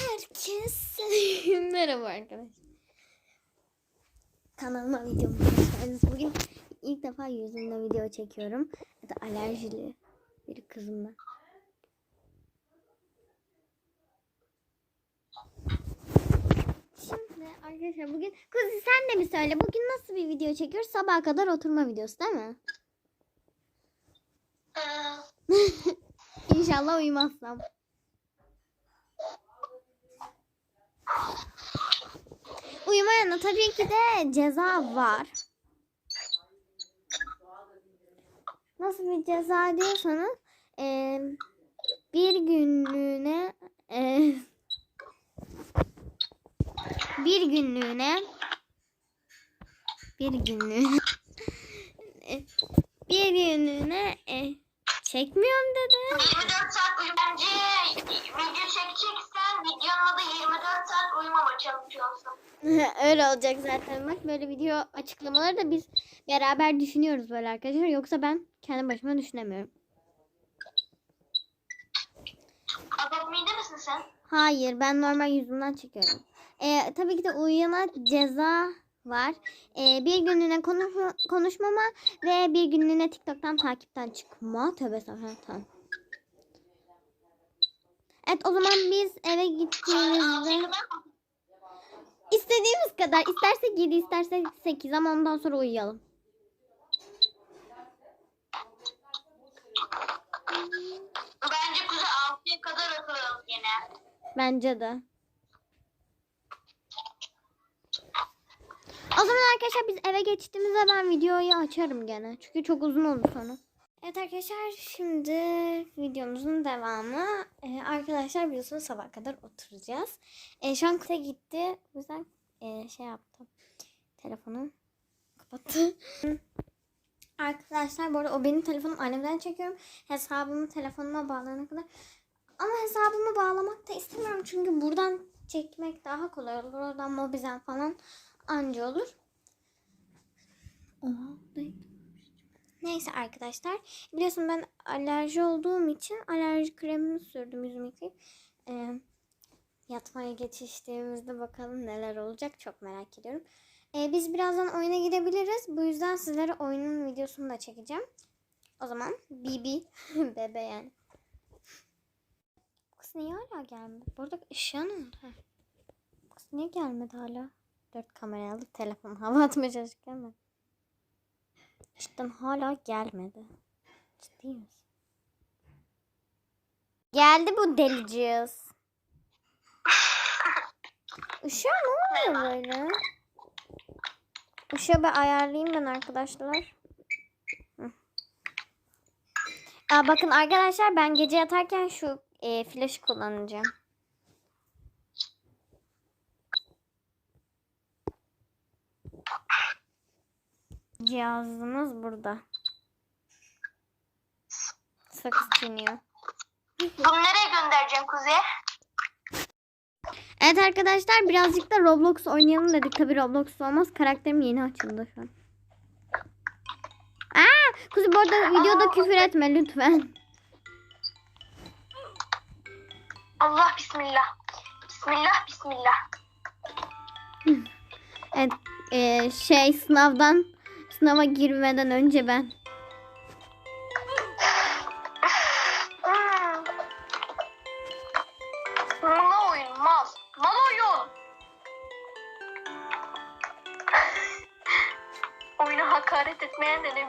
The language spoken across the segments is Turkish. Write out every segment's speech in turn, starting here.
Herkese merhaba arkadaşlar. Kanalıma videomu hoş. Bugün ilk defa yüzümle video çekiyorum. Da alerjili bir kızım ben. Şimdi arkadaşlar bugün Kuzi sen de mi söyle bugün nasıl bir video çekiyoruz? Sabaha kadar oturma videosu değil mi? İnşallah uyumazsam. Uyumayana tabii ki de ceza var. Nasıl bir ceza diyorsanız eee, bir günlüğüne eee, bir günlüğüne bir günlüğüne e, bir günlüğüne e, çekmiyorum dedi. 24 saat uyu. Bence video çekeceksen videonun adı 24 saat uyumama olsun. Öyle olacak zaten. Bak böyle video açıklamaları da biz beraber düşünüyoruz böyle arkadaşlar. Yoksa ben kendi başıma düşünemiyorum. Adapmide misin sen? Hayır ben normal yüzümden çekiyorum. Ee, tabii ki de uyuyana ceza var. Ee, bir günlüğüne konuşma, konuşmama ve bir günlüğüne TikTok'tan takipten çıkma. Tövbe. Tamam. Evet o zaman biz eve gittiğimizde istediğimiz kadar istersek 7 istersek 8 ama ondan sonra uyuyalım. Bence kuzu 6'ya kadar oturalım yine. Bence de. O zaman arkadaşlar biz eve geçtiğimizde ben videoyu açarım gene. Çünkü çok uzun oldu sonra. Evet arkadaşlar şimdi videomuzun devamı. Ee, arkadaşlar biliyorsunuz sabah kadar oturacağız. Ee, şu an kısa gitti. O yüzden ee, şey yaptım. Telefonu kapattı. Arkadaşlar bu arada o benim telefonum annemden çekiyorum. Hesabımı telefonuma bağlayana kadar. Ama hesabımı bağlamak da istemiyorum. Çünkü buradan çekmek daha kolay olur. Oradan mobizen falan anca olur. Neyse arkadaşlar. Biliyorsun ben alerji olduğum için alerji kremini sürdüm yüzümü yıkayıp. Ee, yatmaya geçiştiğimizde bakalım neler olacak. Çok merak ediyorum. Ee, biz birazdan oyuna girebiliriz. Bu yüzden sizlere oyunun videosunu da çekeceğim. O zaman BB bebe yani. Kız niye hala gelmedi? Burada ışığı ne oldu? Kız niye gelmedi hala? Dört kamera alıp telefon hava atmaya çalışırken mi? Cidden hala gelmedi. Ciddi misin? Geldi bu deliciyiz. Işığa ne oluyor böyle? Işığı bir ayarlayayım ben arkadaşlar. Aa, bakın arkadaşlar ben gece yatarken şu e, flaşı kullanacağım. Cihazımız burada. Sakız çiğniyor. Bunu nereye göndereceğim Kuzey? Evet arkadaşlar birazcık da Roblox oynayalım dedik. Tabi Roblox olmaz. Karakterim yeni açıldı şu an. Aa, Kuzi bu arada videoda küfür etme lütfen. Allah bismillah. Bismillah bismillah. Evet e, şey sınavdan sınava girmeden önce ben. Mal oyun mal. Mal oyun. Oyuna hakaret etmeyen de ne bileyim.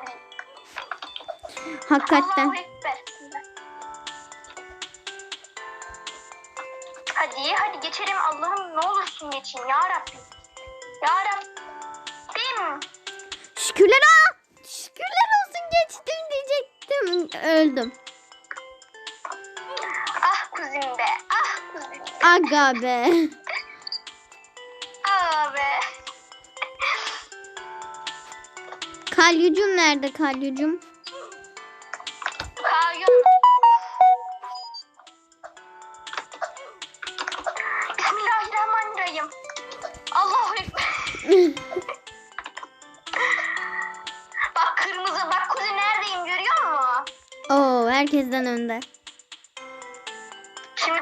Hakikaten. Allahu Ekber. Hadi hadi geçelim Allah'ım ne olursun geçeyim ya Rabbim. Ya Rabbim. Şükürler aa! Şükürler olsun geçtim diyecektim. Öldüm. Ah kuzim be. Ah kuzim. Aga be. Ah be. Kalyucum nerede kalyucum?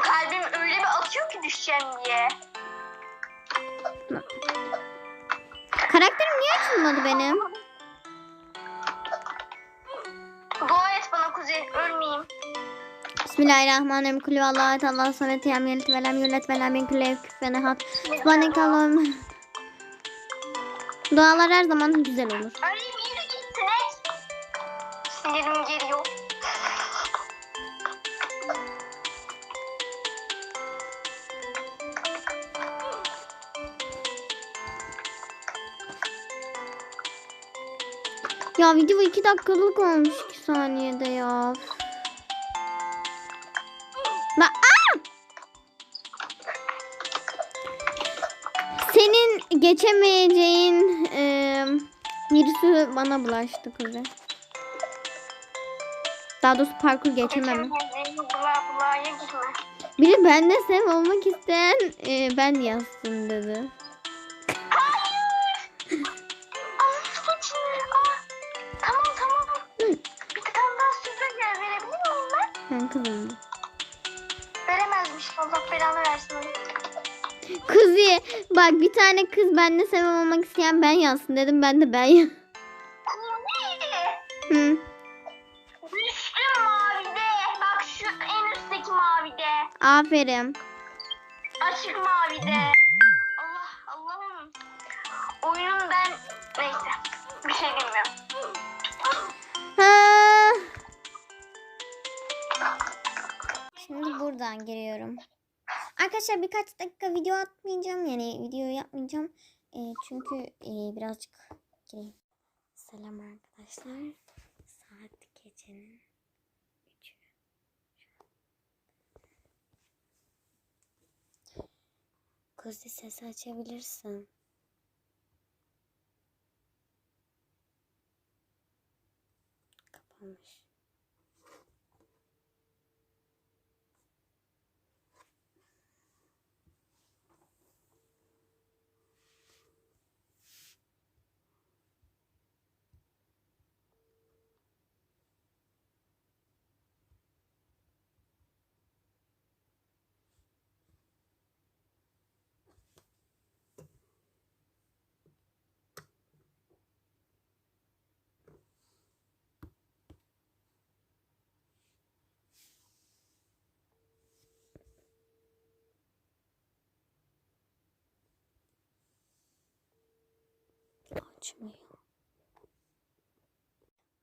Kalbim öyle bir atıyor ki düşeceğim diye. Karakterim niye açılmadı benim? Dua et bana kuzey ölmeyeyim. Bismillahirrahmanirrahim. Kulü Allah'a et Allah samet yam yelit velem yulet velem kulü evküf ve nehat. Subhaneke Allahümme. Dualar her zaman güzel olur. Ay Ya video 2 dakikalık olmuş 2 saniyede ya. Ba! Senin geçemeyeceğin e, virüsü bana bulaştı kızı. Daha doğrusu parkur geçemem. Biri bende sev olmak isteyen e, ben yazsın dedi. Kızım. Veremezmiş. Allah belanı versin onu. Kızı bak bir tane kız bende sev olmak isteyen ben yazsın dedim ben de ben yaz. Hı. Düştüm mavide. Bak şu en üstteki mavide. Aferin. Açık mavide. Allah Allah'ım. Oyunun ben neyse bir şey bilmiyorum. Ha. Buradan giriyorum. Arkadaşlar birkaç dakika video atmayacağım. Yani video yapmayacağım. E, çünkü e, birazcık gireyim. Selam arkadaşlar. Saat gecenin 3'ü. Kuzi sesi açabilirsin. Kapanmış. Açmıyor.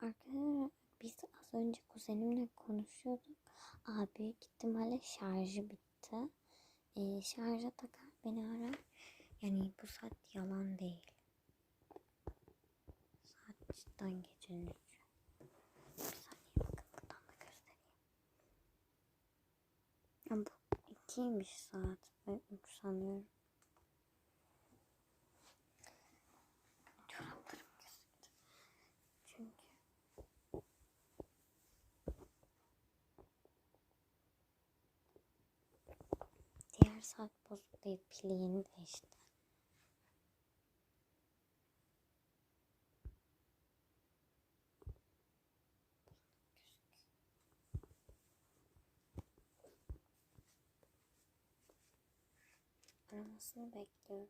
Arkadaşlar biz az önce kuzenimle konuşuyorduk. Abi ihtimalle şarjı bitti. Ee, şarja takar beni arar. Yani bu saat yalan değil. Saat cidden gecenin üçü. Bir saniye bakın buradan da göstereyim. Ya bu ikiymiş saat. Ben üç sanıyorum. Saat bozuk değil. Pili yeni değişti. Aramasını bekliyorum.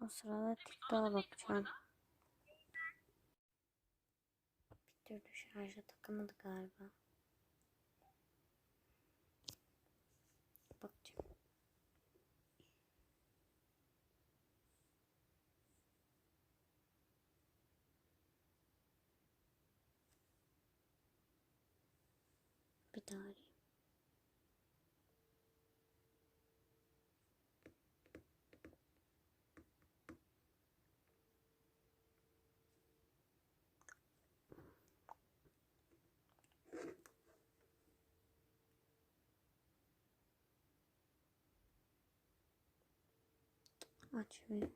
O sırada TikTok'a bakacağım. Bir türlü şarja takamadı galiba. Bakacağım. Bir daha arayayım. Açmıyor.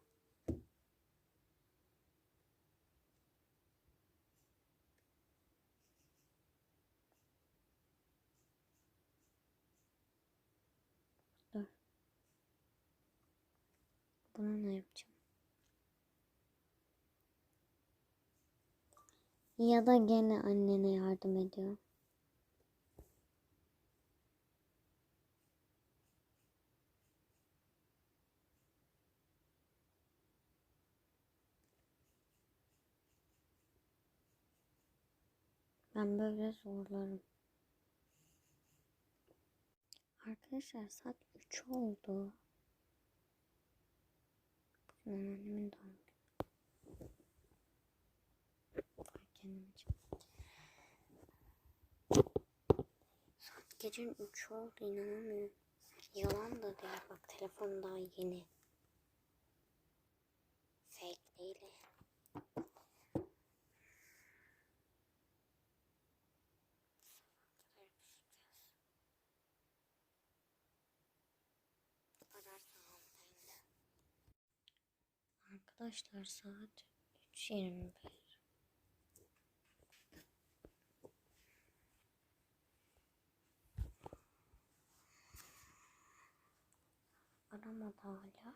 Dur. Bunu ne yapacağım? Ya da gene annene yardım ediyor. Ben böyle zorlarım. Arkadaşlar saat 3 oldu. Bugün anneannemin doğum günü. Saat gecenin 3 oldu inanamıyorum. Yalan da değil bak telefon daha yeni. Fake değil. Arkadaşlar saat 3.21. Aramadı hala.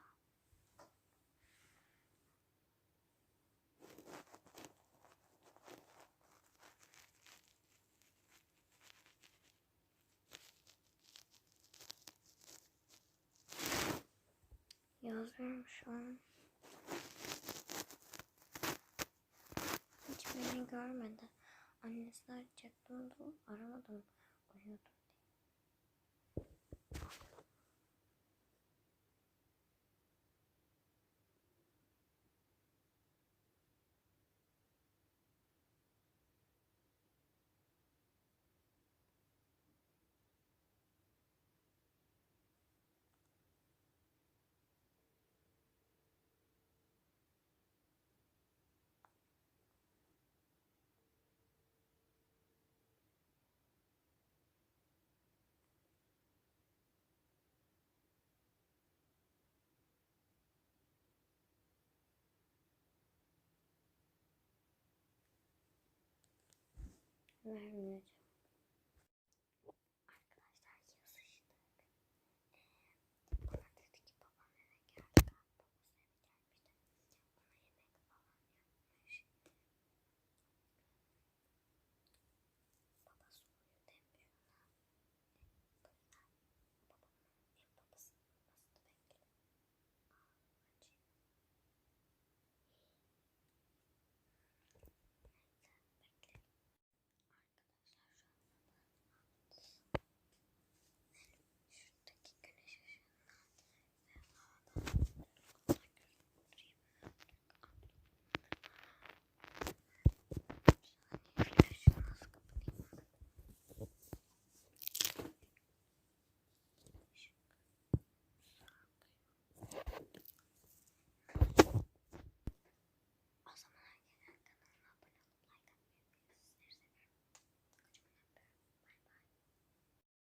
Yazıyorum şu an. Hiç beni görmedi. Annesi arayacaktı aramadım. Uyuyordu. Nightmare.